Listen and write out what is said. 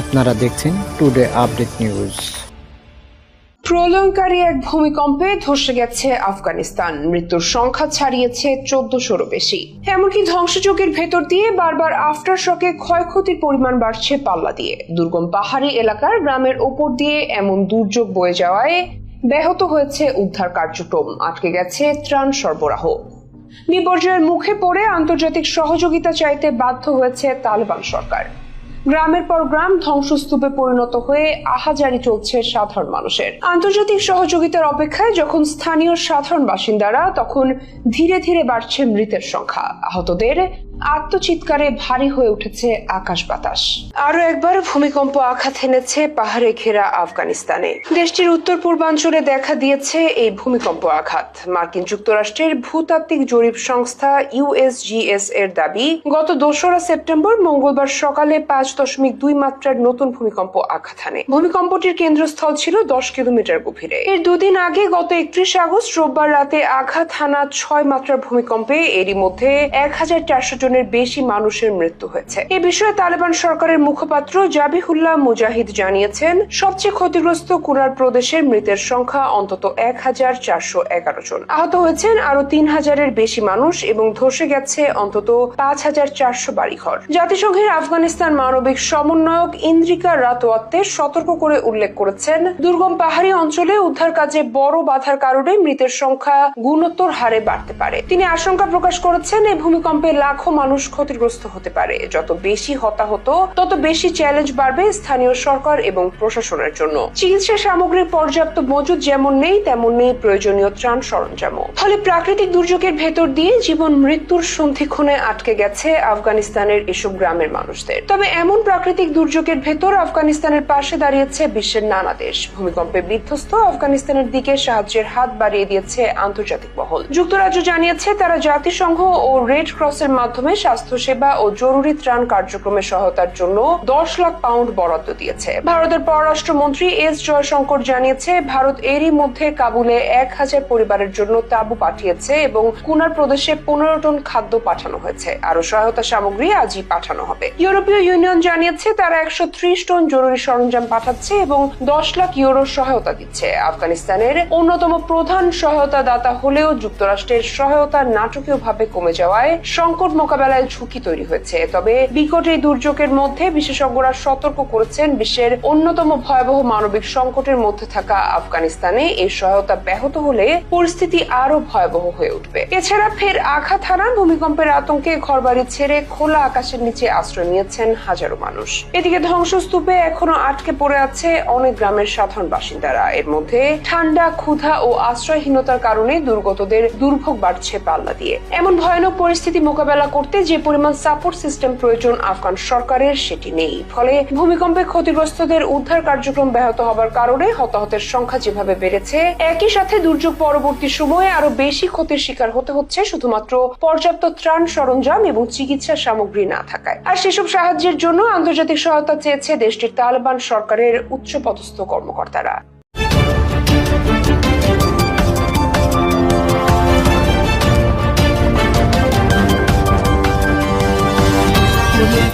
আপনারা দেখছেন today update news প্রলয়ঙ্কারী এক ভূমিকম্পে ধসে গেছে আফগানিস্তান। মৃত্যুর সংখ্যা ছাড়িয়েছে চোদ্দশোরও বেশি। এমনকি ধ্বংসযোগের ভেতর দিয়ে বারবার আফটার শকে ক্ষয়ক্ষতির পরিমাণ বাড়ছে পাল্লা দিয়ে। দুর্গম পাহাড়ি এলাকার গ্রামের ওপর দিয়ে এমন দুর্যোগ বয়ে যাওয়ায় ব্যাহত হয়েছে উদ্ধার কার্যক্রম। আটকে গেছে ত্রাণ সরবরাহ। বিপর্যয়ের মুখে পড়ে আন্তর্জাতিক সহযোগিতা চাইতে বাধ্য হয়েছে তালেবান সরকার। গ্রামের পর গ্রাম ধ্বংসস্তূপে পরিণত হয়ে আহাজারি চলছে সাধারণ মানুষের। আন্তর্জাতিক সহযোগিতার অপেক্ষায় যখন স্থানীয় সাধারণ বাসিন্দারা, তখন ধীরে ধীরে বাড়ছে মৃতের সংখ্যা। আহতদের আত্মচিৎকারে ভারী হয়ে উঠেছে আকাশ বাতাস। আরও একবার ভূমিকম্প আঘাত এনেছে পাহাড়ে ঘেরা আফগানিস্তানে। দেশটির উত্তর পূর্বাঞ্চলে দেখা দিয়েছে এই ভূমিকম্প আঘাত। মার্কিন যুক্তরাষ্ট্রের ভূতাত্ত্বিক জরিপ সংস্থা ইউএসজিএস এর দাবি, গত দোসরা সেপ্টেম্বর মঙ্গলবার সকালে পাঁচ দশমিক দুই মাত্রার নতুন ভূমিকম্প আঘাত হানে। ভূমিকম্পটির কেন্দ্রস্থল ছিল দশ কিলোমিটার গভীরে। এর দুদিন আগে গত একত্রিশ আগস্ট রোববার রাতে আঘাত হানা ছয় মাত্রার ভূমিকম্পে এরই মধ্যে এক হাজার চারশো জনের বেশি মানুষের মৃত্যু হয়েছে। এ বিষয়ে তালেবান সরকারের মুখপাত্র জাবিহুল্লাহ মুজাহিদ জানিয়েছেন, সবচেয়ে ক্ষতিগ্রস্ত কুরার প্রদেশের মৃতের সংখ্যা অন্তত এক হাজার চারশো এগারো জন। আহত হয়েছেন আরও তিন হাজারের বেশি মানুষ এবং ধসে গেছে অন্তত পাঁচ হাজার চারশো বাড়িঘর। জাতিসংঘের আফগানিস্তান মানবিক সমন্বয়ক ইন্দ্রিকা রাতওয়াত্তে সতর্ক করে উল্লেখ করেছেন, দুর্গম পাহাড়ি অঞ্চলে উদ্ধার কাজে বড় বাধার কারণে মৃতের সংখ্যা গুণোত্তর হারে বাড়তে পারে। তিনি আশঙ্কা প্রকাশ করেছেন এই ভূমিকম্পে লাখো মানুষ ক্ষতিগ্রস্ত হতে পারে। যত বেশি হতাহত, তত বেশি চ্যালেঞ্জ বাড়বে স্থানীয় সরকার এবং প্রশাসনের জন্য। চিকিৎসা সামগ্রীর পর্যাপ্ত মজুদ যেমন নেই তেমন নেই প্রয়োজনীয় ত্রাণ সরঞ্জামও। ফলে প্রাকৃতিক দুর্যোগের ভেতর দিয়ে জীবন মৃত্যুর সন্ধিক্ষণে আটকে গেছে আফগানিস্তানের এসব গ্রামের মানুষদের। তবে এমন প্রাকৃতিক দুর্যোগের ভেতর আফগানিস্তানের পাশে দাঁড়িয়েছে বিশ্বের নানা দেশ। ভূমিকম্পে বিধ্বস্ত আফগানিস্তানের দিকে সাহায্যের হাত বাড়িয়ে দিয়েছে আন্তর্জাতিক মহল। যুক্তরাজ্য জানিয়েছে, তারা জাতিসংঘ ও রেড ক্রসের মাধ্যমে স্বাস্থ্যসেবা ও জরুরি ত্রাণ কার্যক্রমে সহায়তার জন্য দশ লাখ পাউন্ড বরাদ্দ দিয়েছে। ভারতের পররাষ্ট্রমন্ত্রী এস জয়শঙ্কর জানিয়েছে, ভারত এরই মধ্যে কাবুলে এক হাজার পরিবারের জন্য তাঁবু পাঠিয়েছে এবং কুনার প্রদেশে পনেরো টন খাদ্য পাঠানো হয়েছে। আরও সহায়তা সামগ্রী আজই পাঠানো হবে। ইউরোপীয় ইউনিয়ন জানিয়েছে, তারা একশো ত্রিশ টন জরুরি সরঞ্জাম পাঠাচ্ছে এবং দশ লাখ ইউরো সহায়তা দিচ্ছে। আফগানিস্তানের অন্যতম প্রধান সহায়তা দাতা হলেও যুক্তরাষ্ট্রের সহায়তা নাটকীয়ভাবে কমে যাওয়ায় সংকট মোকাবেলায় ঝুঁকি তৈরি হয়েছে। তবে বিকট এই দুর্যোগের মধ্যে বিশেষজ্ঞরা সতর্ক করেছেন বিশ্বের অন্যতম ভয়াবহ মানবিক সংকটের মধ্যে থাকা আফগানিস্তানে। এই সহায়তা ব্যাহত হলে পরিস্থিতি আরও ভয়াবহ হয়ে উঠবে। এছাড়া ফের আঘাত হানা, ভূমিকম্পের আতঙ্কে ঘরবাড়ি ছেড়ে খোলা আকাশের নিচে আশ্রয় নিয়েছেন হাজারো মানুষ। এদিকে ধ্বংসস্তূপে এখনও আটকে পড়ে আছে অনেক গ্রামের সাধারণ বাসিন্দারা। এর মধ্যে ঠান্ডা, ক্ষুধা ও আশ্রয়হীনতার কারণে দুর্গতদের দুর্ভোগ বাড়ছে পাল্লা দিয়ে। এমন ভয়ানক পরিস্থিতি মোকাবেলা করতে যে পরিমাণ সাপোর্ট সিস্টেম প্রয়োজন আফগান সরকারের, সেটি নেই। ফলে ভূমিকম্পে ক্ষতিগ্রস্তদের উদ্ধার কার্যক্রম ব্যাহত হবার কারণে হতাহতের সংখ্যা যেভাবে বেড়েছে, একই সাথে দুর্যোগ পরবর্তী সময়ে আরও বেশি ক্ষতির শিকার হতে হচ্ছে শুধুমাত্র পর্যাপ্ত ত্রাণ সরঞ্জাম এবং চিকিৎসা সামগ্রী না থাকায়। আর সেসব সাহায্যের জন্য আন্তর্জাতিক সহায়তা চেয়েছে দেশটির তালেবান সরকারের উচ্চপদস্থ কর্মকর্তারা।